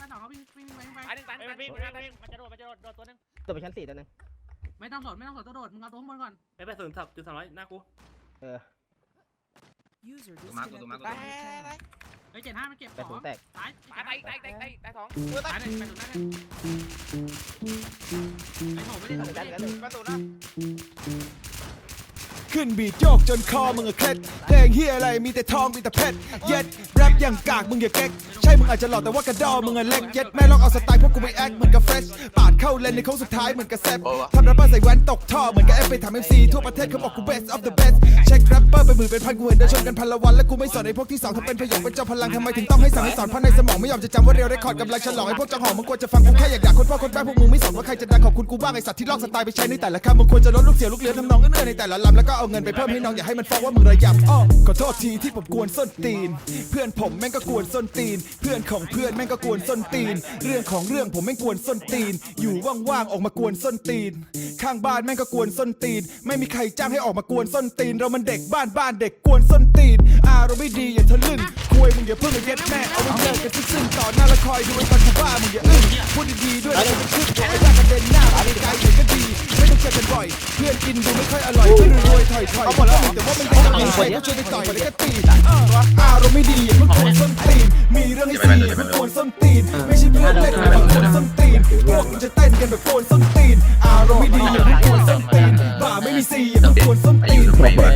ด้านสองเขาวิ่งวิ่งวิ่งไปตายหนึ่งตายหเฮ้ยนึ่งมันตายวิ่งหนึ่งมันจะโดดมันจะโดดโดดตัวนึงตัวไปชั้นสี่ตัวนึงไม่ต้องสดไม่ต้องสดตัวโดดมึงเอาตัวข้างบนก่อนไปไปศูนย์สับจุดสามร้อยหน้ากูเออตัวมากูตัวมากูตาตัยวมาเฮ้ยเจ็ดห้ามันเก็บแต่ขถุองงแตกตายตายตายตายตายตายตายสองตายหนึ่งไปถูกได้หนึ่งไอ้โถไม่ได้โถไม่กันได้กันหนึ่งประตูนะ ขึ้นบีทโยกจนคอมึงอะเคล็ดเพลงเฮียอะไรมีแต่ทองมีแต่เพชรเย็ดแรปอย่างกากมึงอย่าเก๊กใช่มึงอาจจะหล่อแต่ว่ากระดอมึงอะเล็กเย็ดแม่ลองเอาสไตล์พวกกูไปแอคเหมือนกับเฟรชปาดเข้าเลนในโค้งสุดท้ายเหมือนกับแซปทำแรปเปอร์ใส่แว่นตกท่อเหมือนกับเอฟไปทำเอ็มซีทั่วประเทศเขาบอกกู best of the best เช็คแรปเปอร์เป็นหมื่นเป็นพันกูเห็นเดินชนกันพันละวันและกูไม่สอนไอ้พวกที่สองทำเป็นพยองเป็นเจ้าพลังทำไมถึงต้องให้สั่งให้สอนเพราะในสมองไม่ยอมจะจำว่าเรียวได้คอร์ดกำลังฉลองไอ้พวกจังหองมึงควรจะฟังกูแค่อยากด่าคนพ่อคนแม่พวกมึงไม่สนว่าใครจะดังขอบคุณกูบ้างไอ้สัตว์ที่ลอกสไตล์ไปใช้ในแต่ละคำมึงควรจะลดลูกเสียลูกเรือทำนองเอื้อในแต่ละลำแล้วก็เอาเงินไปเพิ่มให้น้องอย่าให้มันฟ้องว่ามึงระยำอ้อขอโทษทีที่ผมกวนส้นตีน เพื่อนผมแม่งก็กวนส้นตีน เพื่อนของเพื่อนแม่งก็กวนส้นตีน เรื่องของเรื่องผมแม่งกวนส้นตีน อยู่ว่างๆออกมากวนส้นตีน ข้างบ้านแม่งก็กวนส้นตีน ไม่มีใครจ้างให้ออกมากวนส้นตีน เรามันเด็กบ้านบ้านเด็กกวนส้นตีนอารมณ์ไม่ดีอย่าทะลึ่งคุยมึงอย่าเพิ่งมาเย็ดแม่เอาไว้เจอกันซึ่งๆต่อหน้าละคอยดูไอ้ตอนกูบ้ามึงอย่าอึ้งพูดดีๆด้วยแล้วจะขึ้นตัวไอ้ กินดูไม่ค่อยอร่อยเพื่อนรวยๆถอยๆเอาหมดแล้วแต่ว่ามันยังไม่ใช่ก็ช่วยไปต่อยแล้วก็ตีอารมณ์ไม่ดีอย่าเพิ่งกวนส้นตีนมีเรื่องให้ซีอย่าเพิ่งกวนส้นตีนไม่ใช่เพื่อนเล่นอย่าเพิ่งกวนส้นตีนพวกมึงจะเต้นกันแบบกวนส้นตีนอารมณ์ไม่ดีอย่าเพิ่งกวนส้นตีนบ้าไม่มีซีอย่าเพิ่งกวนส้นตีน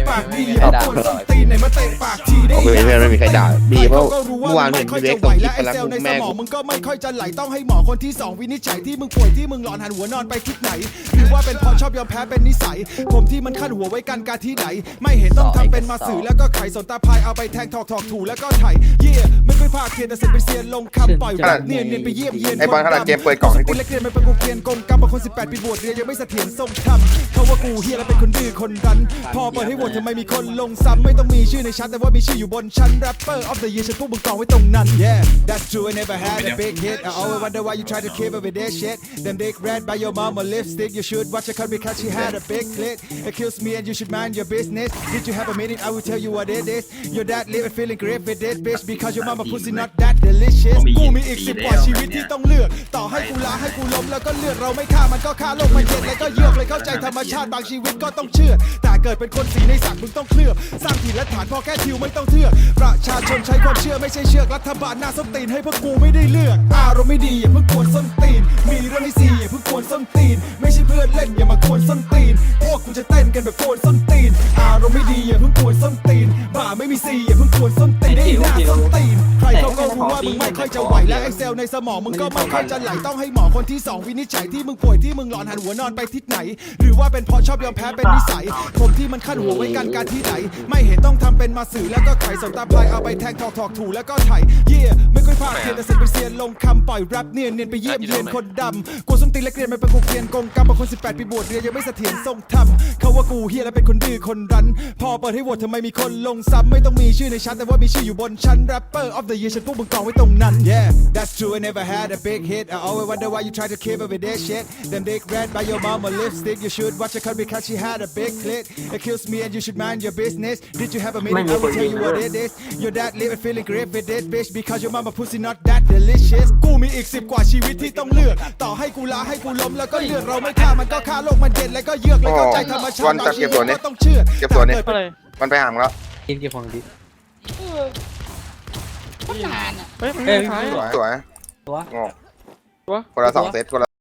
ปากดีอย่าเพิ่งกวนส้นตีนไหนมาเตะปากทีได้ โอเคเพื่อนไม่มีใครด่าดีเพราะก็รู้ว่าเมื่อวานมึเห็งนไม่ค่อยพี่เล็จะกไหวส่งคลิและปไอไปรักเซลล์ในสแม่มองกูมึงก็ไม่ค่อยจะไหลต้องให้หมอคนที่สองวินิจฉัยที่มึงป่วยที่มึงหลอนหันหัวนอนไปทิศไหนหรือว่าเป็นเพราะชอบยอมแพ้เป็นนิสัย ผมที่มันขั้นหัวไว้กันการที่ไหน ไม่เห็นต้องทำเป็นมาสื่อแล้วก็ไขสนตาพายเอาไปแทงถอกถอกถูแล้วก็ไถเย่ไม่ ค่อยพาเทียนแต่เสร็จไปเซียนลงคำปล่อยแบบเนียนเนียนไปเยี่ยมเยียนไอ้บอลขนาดเกมเปิดกล่องให้กูเล็กเรียนมันเป็นกูเกียนกงกรรมบางคน18ปีบวชเรียนยังไม่เสถียรทรงธรรมเขาว่ากูเฮียแล้วเป็นคนดื้อคนรั้นพอเปิดให้โหวตทำไมมีคนลงซ้ำไม่ต้องมีชื่อในชั้นแต่ว่ามีชื่ออยู่บนชั้น rapper of the year ฉันพวกมึงกองไว้ตรงนั้น yeah that's true I never had a big hit I always wonder why you try to keep up with that shit them dick red by your mama lipstick you should watch her cut because she had a big clit accuse me and you should mind your business did you have a minute I will tell you what it is your dad living feeling great with this bitch because your mama pussy not that delicious กูมีอีกสิบกว่าชีวิตที่ต้องเลือก ต่อให้กูล้าให้กูล้มแล้วก็เลือกเราไม่ฆ่ามันก็ฆ่าโลกมันเย็นแล้วก็เยือกเลยเข้าใจธรรมชาติบางชีวิตก็ต้องเชื่อ แต่เกิดเป็นคนสีในสังมึงต้องเคลือบ สร้างถิ่นและฐานพอแค่ทิวไม่ต้องเทือก ประชาชนใช้ความเชื่อไม่ใช่เชือกรัฐบาลหน้าส้นตีนให้พวกกูไม่ได้เลือก อารมณ์ไม่ดีอย่าเพิ่งกวนส้นตีน มีเรื่องให้ซีอย่าเพิ่งกวนส้นตีน ไม่ใช่เพื่อนเล่นอย่ามากวนส้นตีน พวกกูจะเต้นกันแบบกวนส้นตีน อารมณ์ไม่ดีอย่าเพิ่งกวนส้นตีนบ้าไม่มีซีอย่าเพิ่งกวนส้นตีน ได้หน้าส้นตีนใครเขาก็รู้ว่ามึงไม่ค่อยจะไหวและไอเซลในสมองมึงก็ไม่ค่อยจะไหลต้องให้หมอคนที่สองวินิจฉัยที่มึงป่วยที่มึงหลอนหันหัวนอนไปทิศไหน หรือว่าเป็นเพราะชอบยอมแพ้เป็นนิสัยผมที่มันขั้นหัวไว้กันการที่ไหนไม่เห็นต้องทำเป็นมาสื่อแล้วก็ไขสนตาพายเอาไปแทงถอกถอกถูแล้วก็ไถเย่ไม่ค่อยพาเทียนแต่เสร็จไปเซียนลงคำปล่อยแรปเนียนเนียนไปเยี่ยมเยียนคนดำกูส้นตีนและเรียนมันเป็นกูเกรียนกงกรรมบางคน 18 ปีบวชเรียนยังไม่เสถียรทรงธรรมเขาว่ากูเฮียและเป็นคนดื้อคนรั้น พอเปิดให้โหวตทำไมมีคนลงซ้ำไม่ต้องมีชื่อในชั้นแต่ว่ามีชื่ออยู่บนชั้น rapper of the year ฉันพวกมึงกองไว้ตรงนั้น yeah that's true I never had a big hit I always wonder why you try to keep up with that shit them dick red by your mama lipstick you should watch her cut because she had a big clit accuse me and you should mind your business did you have a minute I will tell you what it is your dad living feeling great with this bitch because your mama pussy not that delicious กูมีอีกสิบกว่าชีวิตที่ต้องเลือก ต่อให้กูล้าให้กูล้มแล้วก็เลือกเราไม่ฆ่ามันก็ฆ่าโลกมันเย็นแล้วก็เยือกเลยเข้าใจธรรมชาวัตินบางจะชีเก็บวิตตัวนี้ก็ต้องเชื่อเก็บตัวนี้แต่ก็เกิดเลยมันไปหางแล้ว กินเก็บของดิ เฮ้ยมันเอ้ยไม่ท้ายสวยสวยตัว งอกคนละสองเซตคนละ